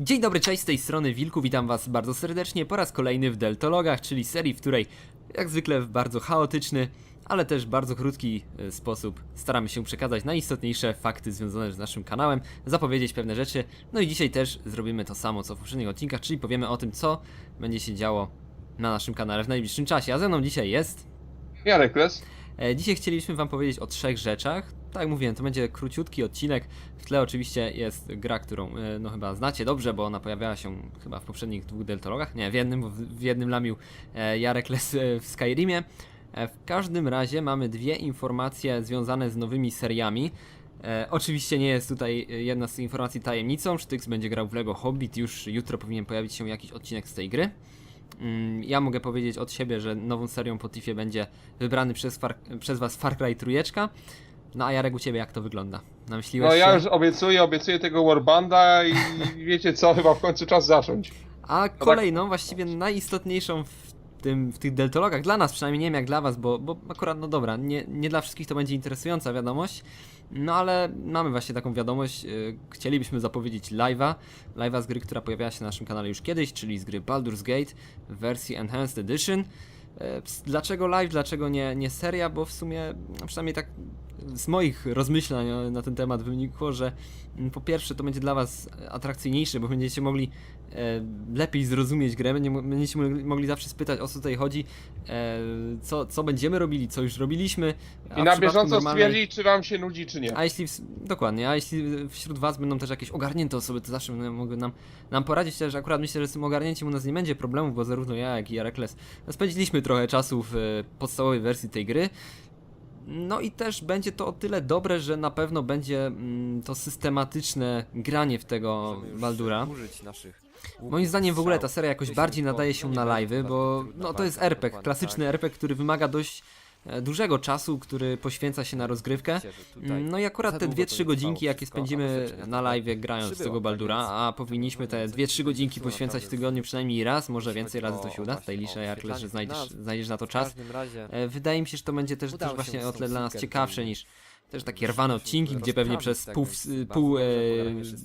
Dzień dobry, cześć, z tej strony Wilku, witam was bardzo serdecznie po raz kolejny w Deltologach, czyli serii, w której jak zwykle w bardzo chaotyczny, ale też bardzo krótki e, sposób staramy się przekazać najistotniejsze fakty związane z naszym kanałem, zapowiedzieć pewne rzeczy, no i dzisiaj też zrobimy to samo co w poprzednich odcinkach, czyli powiemy o tym, co będzie się działo na naszym kanale w najbliższym czasie, a ze mną dzisiaj jest... Jarek Les. E, Dzisiaj chcielibyśmy Wam powiedzieć o trzech rzeczach. Tak jak mówiłem, to będzie króciutki odcinek. W tle oczywiście jest gra, którą e, no chyba znacie dobrze, bo ona pojawiała się chyba w poprzednich dwóch deltologach. Nie, w jednym, w jednym lamił e, Jarek Les e, w Skyrimie. W każdym razie mamy dwie informacje związane z nowymi seriami. E, oczywiście nie jest tutaj jedna z informacji tajemnicą. Sztyks będzie grał w Lego Hobbit. Już jutro powinien pojawić się jakiś odcinek z tej gry. Mm, Ja mogę powiedzieć od siebie, że nową serią po Tifie będzie wybrany przez, far, przez was Far Cry trójeczka. No a Jarek u ciebie jak to wygląda? Namyśliłeś No ja się? już obiecuję, obiecuję tego Warbanda i wiecie co, chyba w końcu czas zacząć. A kolejną, właściwie najistotniejszą w, tym, w tych deltologach, dla nas przynajmniej, nie wiem jak dla was, bo, bo akurat, no dobra, nie, nie dla wszystkich to będzie interesująca wiadomość, no ale mamy właśnie taką wiadomość, yy, chcielibyśmy zapowiedzieć live'a, live'a z gry, która pojawiała się na naszym kanale już kiedyś, czyli z gry Baldur's Gate w wersji Enhanced Edition. Ps- Dlaczego live, dlaczego nie, nie seria? Bo w sumie, no przynajmniej tak z moich rozmyślań na ten temat wynikło, że mm, po pierwsze to będzie dla Was atrakcyjniejsze, bo będziecie mogli e, lepiej zrozumieć grę, będzie, będziecie mogli- zawsze spytać o co tutaj chodzi, e, co, co będziemy robili, co już robiliśmy. I na bieżąco normalnej- stwierdzić, czy wam się nudzi, czy nie. a jeśli, dokładnie, a jeśli wśród Was będą też jakieś ogarnięte osoby, to zawsze będą mogły nam, nam poradzić, też akurat myślę, że z tym ogarnięciem u nas nie będzie problemów, bo zarówno ja, jak i Jarekles spędziliśmy trochę czasu w e, podstawowej wersji tej gry. No i też będzie to o tyle dobre, że na pewno będzie mm, to systematyczne granie w tego Możemy już Baldura. użyć naszych Moim zdaniem w ogóle ta strzał. seria jakoś bardziej nadaje się nie na będzie live'y, bo no to jest walka, RPG, dokładnie klasyczny tak. RPG, który wymaga dość dużego czasu, który poświęca się na rozgrywkę. No i akurat te długo to 2-3 nie godzinki, jakie spędzimy na live grając z tego tak Baldura, a powinniśmy te możemy 2-3 coś godzinki poświęcać w tygodniu przynajmniej raz, może więcej razy to się uda. Tutaj liczę, o Jarkles, że znajdziesz, znajdziesz na to czas. E, Wydaje mi się, że to będzie też, też właśnie o tyle dla nas ciekawsze niż też takie rwane odcinki, gdzie pewnie tak przez więc pół, pół e,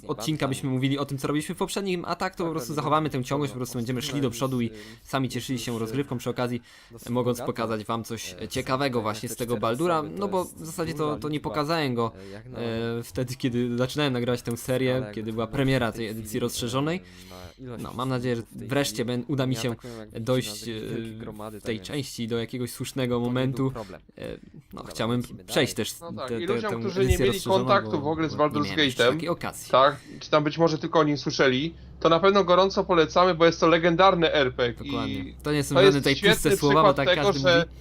odcinka byśmy mówili o tym, co robiliśmy w poprzednim, a tak to po Tak, prostu pewnie zachowamy tę ciągłość, po prostu będziemy szli do przodu i y, sami cieszyli się rozgrywką przy okazji, dosyć mogąc pokazać wam coś E, ciekawego właśnie z te tego Baldura, no bo w zasadzie to, to nie pokazałem go e, e, wtedy, kiedy zaczynałem nagrywać tę serię, kiedy była premiera tej edycji e, rozszerzonej. No, mam nadzieję, że wreszcie uda mi się dojść e, tak tej więc części do jakiegoś słusznego momentu. E, No, lecimy przejść też Tę- i ludziom, tę którzy nie edycję mieli rozszerzoną, kontaktu bo- w ogóle z bo nie Baldur's miałem jeszcze Gate'em, takiej okazji. Tak, czy tam być może tylko o nim słyszeli, to na pewno gorąco polecamy, bo jest to legendarny RPG Dokładnie. i To nie są to żadne jest tutaj świetny puste słowa, bo przykład tak tego, każdy że mówi.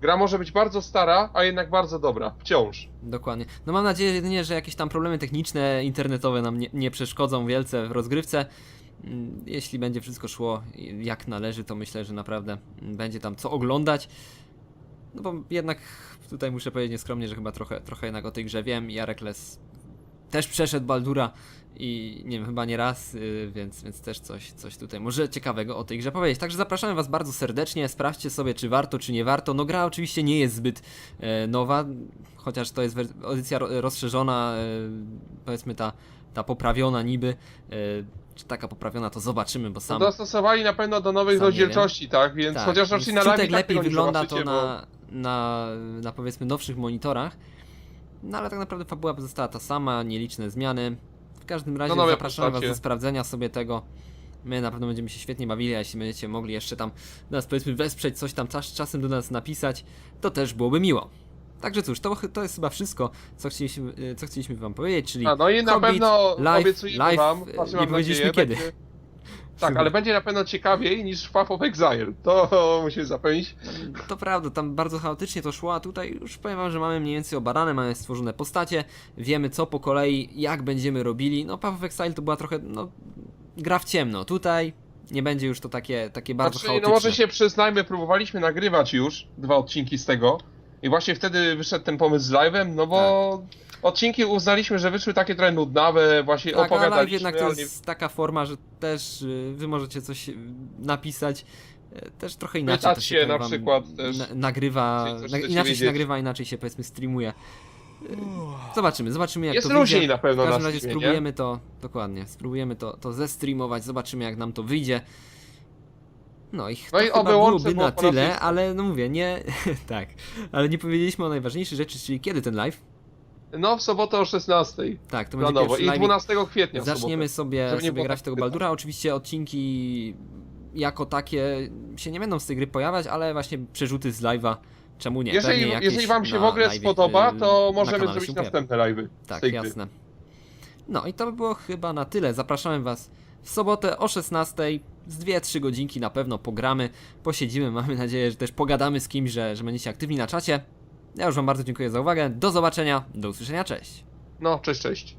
gra może być bardzo stara, a jednak bardzo dobra, wciąż. Dokładnie. No mam nadzieję jedynie, że jakieś tam problemy techniczne, internetowe nam nie, nie przeszkodzą wielce w rozgrywce. Mm, Jeśli będzie wszystko szło jak należy, to myślę, że naprawdę będzie tam co oglądać. No bo jednak tutaj muszę powiedzieć nieskromnie, że chyba trochę, trochę jednak o tej grze wiem. Jarek Les też przeszedł Baldura i nie wiem, chyba nie raz, yy, więc, więc też coś, coś tutaj może ciekawego o tej grze powiedzieć. Także zapraszamy Was bardzo serdecznie, sprawdźcie sobie, czy warto, czy nie warto. No gra oczywiście nie jest zbyt e, nowa, chociaż to jest edycja ro- rozszerzona, e, powiedzmy ta, ta poprawiona niby. E, czy taka poprawiona, to zobaczymy, bo sam... Dostosowali na pewno do nowych rozdzielczości, tak? Więc Tak, chociaż raczej na live i tak lepiej wygląda to zobaczycie, bo- na, na, powiedzmy nowszych monitorach. No ale tak naprawdę fabuła pozostała ta sama, nieliczne zmiany. W każdym razie nowe zapraszamy Was do sprawdzenia sobie tego. My na pewno będziemy się świetnie bawili, a jeśli będziecie mogli jeszcze tam nas powiedzmy wesprzeć, coś tam czas, czasem do nas napisać, to też byłoby miło. Także cóż, to, to jest chyba wszystko, co chcieliśmy, co chcieliśmy Wam powiedzieć, czyli A, no i na Hobbit, pewno live, obiecujemy live, wam, znaczy nie powiedzieliśmy nadzieję, kiedy. Będzie... Tak, ale będzie na pewno ciekawiej niż Path of Exile. To musimy zapewnić. To prawda, tam bardzo chaotycznie to szło, a tutaj już powiem wam, że mamy mniej więcej obadane, mamy stworzone postacie, wiemy co po kolei, jak będziemy robili. No Path of Exile to była trochę, no, gra w ciemno. Tutaj nie będzie już to takie, takie bardzo Znaczy, chaotyczne. no może się przyznajmy, próbowaliśmy nagrywać już dwa odcinki z tego. I właśnie wtedy wyszedł ten pomysł z live'em, no bo odcinki uznaliśmy, że wyszły takie trochę nudnawe, właśnie Tak, opowiadaliśmy. jednak to ale nie- jest taka forma, że też y, wy możecie coś y, napisać. y, Też trochę inaczej to Pytać się się powiem na przykład na, nagrywa, na, inaczej się nagrywa, inaczej się powiedzmy streamuje. Zobaczymy, zobaczymy jak Jest to wyjdzie. na pewno W każdym razie Steamie, nie? spróbujemy to, dokładnie, spróbujemy to, to zestreamować, zobaczymy jak nam to wyjdzie. No i No i chyba oby byłoby było na tyle, ale no mówię, nie, tak, ale nie powiedzieliśmy o najważniejszej rzeczy, czyli kiedy ten live? No w sobotę o 16. Tak, to będzie pierwszy I live. 12 kwietnia w Zaczniemy sobie, sobie grać w tak tego pytań. Baldura. Oczywiście odcinki jako takie się nie będą z tej gry pojawiać, ale właśnie przerzuty z live'a. Czemu nie? Jeżeli, jeżeli wam się na w ogóle live'ie, spodoba, y, to na możemy kanale zrobić następne live'y Tak, jasne. No i to by było chyba na tyle. Zapraszamy Was w sobotę o 16. Z 2-3 godzinki na pewno pogramy, posiedzimy. Mamy nadzieję, że też pogadamy z kimś, że, że będziecie aktywni na czacie. Ja już Wam bardzo dziękuję za uwagę. Do zobaczenia, do usłyszenia, cześć. No, cześć, cześć.